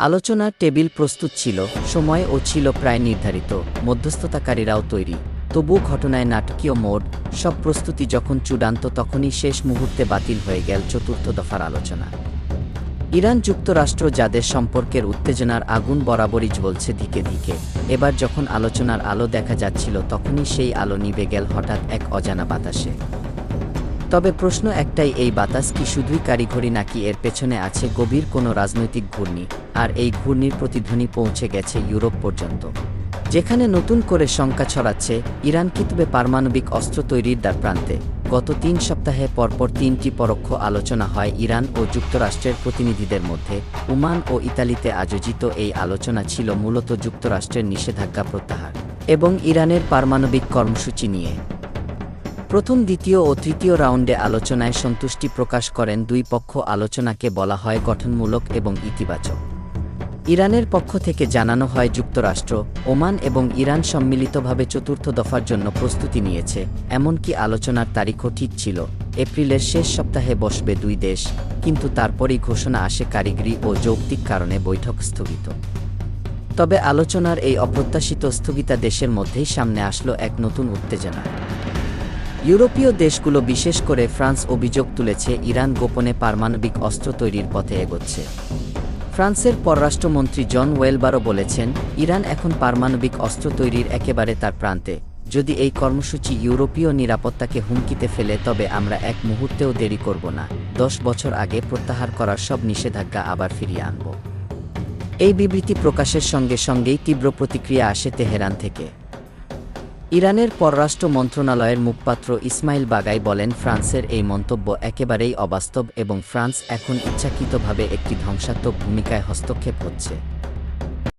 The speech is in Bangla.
আলোচনার টেবিল প্রস্তুত ছিল, সময় ও ছিল প্রায় নির্ধারিত, মধ্যস্থতাকারীরাও তৈরি। তবু ঘটনায় নাটকীয় মোড, সব প্রস্তুতি যখন চূড়ান্ত তখনই শেষ মুহূর্তে বাতিল হয়ে গেল চতুর্থ দফার আলোচনা। ইরান যুক্তরাষ্ট্র যাদের সম্পর্কের উত্তেজনার আগুন বরাবরই জ্বলছে ধিকে ধিকে, এবার যখন আলোচনার আলো দেখা যাচ্ছিল তখনই সেই আলো নিভে গেল হঠাৎ এক অজানা বাতাসে। তবে প্রশ্ন একটাই, এই বাতাস কি শুধুই কারিগরি নাকি এর পেছনে আছে গভীর কোনো রাজনৈতিক ঘূর্ণি? আর এই ঘূর্ণির প্রতিধ্বনি পৌঁছে গেছে ইউরোপ পর্যন্ত। যেখানে নতুন করে শঙ্কা ছড়াচ্ছে ইরান কি তবে পারমাণবিক অস্ত্র তৈরির দ্বার প্রান্তে? গত তিন সপ্তাহে পরপর তিনটি পরোক্ষ আলোচনা হয় ইরান ও যুক্তরাষ্ট্রের প্রতিনিধিদের মধ্যে। ওমান ও ইতালিতে আয়োজিত এই আলোচনা ছিল মূলত যুক্তরাষ্ট্রের নিষেধাজ্ঞা প্রত্যাহার এবং ইরানের পারমাণবিক কর্মসূচি নিয়ে। প্রথম, দ্বিতীয় ও তৃতীয় রাউন্ডে আলোচনায় সন্তুষ্টি প্রকাশ করেন দুই পক্ষ আলোচনাকে বলা হয় গঠনমূলক এবং ইতিবাচক। ইরানের পক্ষ থেকে জানানো হয়, যুক্তরাষ্ট্র, ওমান এবং ইরান সম্মিলিতভাবে চতুর্থ দফার জন্য প্রস্তুতি নিয়েছে, এমনকি আলোচনার তারিখও ঠিক ছিল। এপ্রিলের শেষ সপ্তাহে বসবে দুই দেশ, কিন্তু তারপরেই ঘোষণা আসে কারিগরি ও যৌক্তিক কারণে বৈঠক স্থগিত। তবে আলোচনার এই অপ্রত্যাশিত স্থগিতা দেশের মধ্যেই সামনে আসলো এক নতুন উত্তেজনা। ইউরোপীয় দেশগুলো বিশেষ করে ফ্রান্স অভিযোগ তুলেছে, ইরান গোপনে পারমাণবিক অস্ত্র তৈরির পথে এগোচ্ছে। ফ্রান্সের পররাষ্ট্রমন্ত্রী জন ওয়েলবারও বলেছেন, ইরান এখন পারমাণবিক অস্ত্র তৈরির একেবারে তার প্রান্তে। যদি এই কর্মসূচি ইউরোপীয় নিরাপত্তাকে হুমকিতে ফেলে, তবে আমরা এক মুহূর্তেও দেরি করব না। দশ বছর আগে প্রত্যাহার করার সব নিষেধাজ্ঞা আবার ফিরিয়ে আনব। এই বিবৃতি প্রকাশের সঙ্গে সঙ্গেই তীব্র প্রতিক্রিয়া আসে তেহরান থেকে। ইরানের পররাষ্ট্র মন্ত্রণালয়ের মুখপাত্র ইসমাইল বাগাই বলেন, ফ্রান্সের এই মন্তব্য একেবারেই অবাস্তব এবং ফ্রান্স এখন ইচ্ছাকৃতভাবে একটি ধ্বংসাত্মক ভূমিকায় হস্তক্ষেপ হচ্ছে।